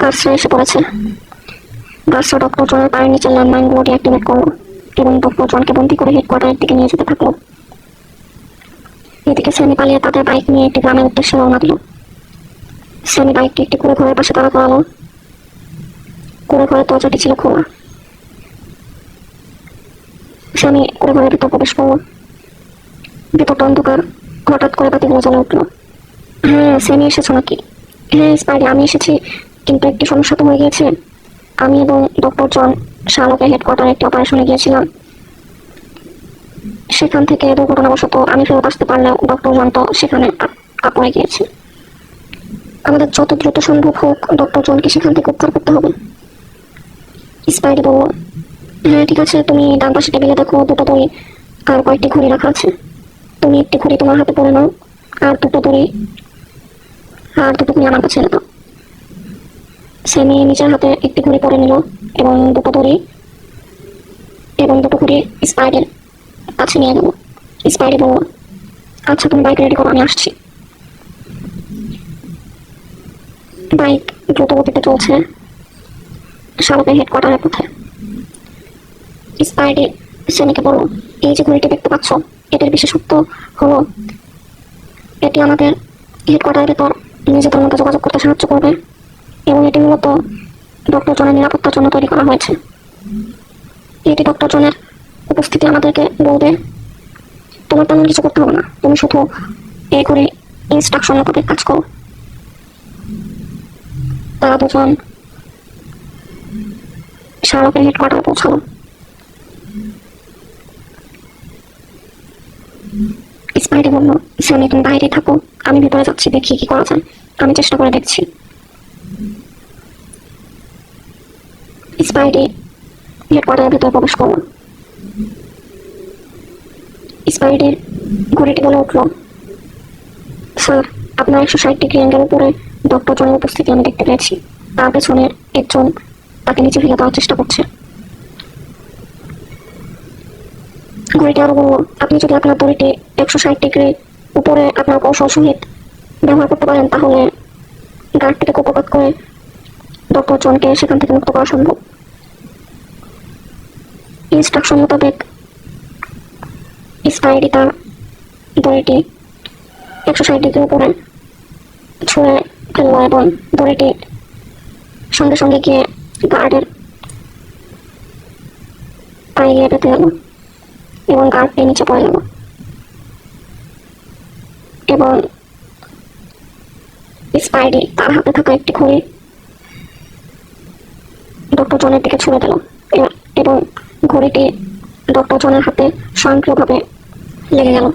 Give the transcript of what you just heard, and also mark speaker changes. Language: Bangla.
Speaker 1: গার্ডসরা এসে পড়েছে। গার্ডসরা ডক্টর জনের পায়ের নিচে ল্যান্ডমাইনগুলো ডিঅ্যাক্টিভেট করল এবং ডক্টর জনকে বন্দি করে হেডকোয়ার্টারের দিকে নিয়ে যেতে থাকল। এদিকে সেমি পালিয়ে তাদের বাইক নিয়ে একটি গ্রামের উদ্দেশ্যে রওনা দিল। সেমি বাইকটি একটি কুড়ে ঘরের পাশে তাড়া করালো। কুড়ে ঘরের দরজাটি ছিল খোলা। স্বামী কুড়ে ঘরের ভিতর প্রবেশ করল। ভিতরটা অন্ধকার। হঠাৎ করে বাতিগুলো জ্বলে উঠল। হ্যাঁ সেমি এসেছ নাকি? হ্যাঁ স্পাইডি, আমি এসেছি। কিন্তু একটি সমস্যা তো হয়ে গিয়েছে? আমি এবং ডক্টর জন শালকের হেডকোয়ার্টারে একটি অপারেশনে গিয়েছিলাম। সেখান থেকে দুর্ঘটনাবশত আমি ফেরত আসতে পারলেও ডক্টর জন তো সেখানে পড়ে গিয়েছে। আমাদের যত দ্রুত সম্ভব হোক, ডক্টর জনকে সেখান থেকে উদ্ধার করতে হবে। স্পাইডি বলল হ্যাঁ ঠিক আছে, তুমি ডান পাশে টেবিলে দেখো, দুটো দড়ি আর কয়েকটি ঘড়ি রাখা আছে। তুমি একটি ঘড়ি তোমার হাতে পরে নাও, আর দুটো দড়ি, আর দুটো ঘড়ি আমার কাছে দাও সেমি নিজের হাতে একটি ঘড়ি পরে নিল এবং দুটো দড়ি এবং দুটো ঘড়ি স্পাইডের কাছে নিয়ে গেল। স্পাইডে বলল আচ্ছা তুমি বাইক রেডি করো, আমি আসছি। বাইক দ্রুত গতিতে চলছে শালকের হেডকোয়ার্টারের পথে। স্পাইডে সেমিকে বলল, এই যে ঘড়িটি দেখতে পাচ্ছ, এটার বিশেষত্ব হলো এটি আমাদের হেডকোয়ার্টারের ভেতর, নিজেদের মধ্যে যোগাযোগ করতে সাহায্য করবে। এবং এটি মূলত ডক্টর জনের নিরাপত্তার জন্য তৈরি করা হয়েছে। এটি ডক্টর জনের উপস্থিতি আমাদেরকে বলবে, তোমার তেমন কিছু করতে হবে না। তুমি শুধু এ করে ইনস্ট্রাকশন মোতাবেক কাজ করো। তারা দুজন শালকের হেডকোয়ার্টারে পৌঁছালো। স্পাইডি বলল স্যামি তুমি বাইরে থাকো। আমি ভিতরে যাচ্ছি। দেখি কি করা যায়। আমি চেষ্টা করে দেখছি। হেডকোয়ার্টারের ভিতরে প্রবেশ ঘড়িটি বলে উঠল, স্যার, আপনার একশো ষাট ডিগ্রি অ্যাঙ্গেল উপরে ডক্টর জনের উপস্থিতি আমি দেখতে পেয়েছি। তার পেছনের একজন তাকে নিচে ফেলে দেওয়ার চেষ্টা করছে। ঘড়িটি আরও বলল, আপনি যদি আপনার দড়িটি একশো ষাট ডিগ্রি উপরে আপনার কৌশল সহিত ব্যবহার করতে পারেন, তাহলে গার্ড থেকে উপপাত করে ডক্টর জনকে সেখান থেকে মুক্ত করা সম্ভব? ইনস্ট্রাকশন মোতাবেক স্পাইডি তার দড়িটি একশো ষাট ডিগ্রি উপরে ছুঁড়ে ফেলল এবং দড়িটি সঙ্গে সঙ্গে গিয়ে গার্ডের পায়ে গিয়ে পেতে গেল এবং গার্ডটি নিচে পড়ে গেল। এবং স্পাইডি তার হাতে থাকা একটি ঘড়ি ডক্টর জনের দিকে ছুড়ে দিল। এবং ঘড়িটি ডক্টর জনের হাতে স্বয়ংক্রিয়ভাবে লেগে গেল।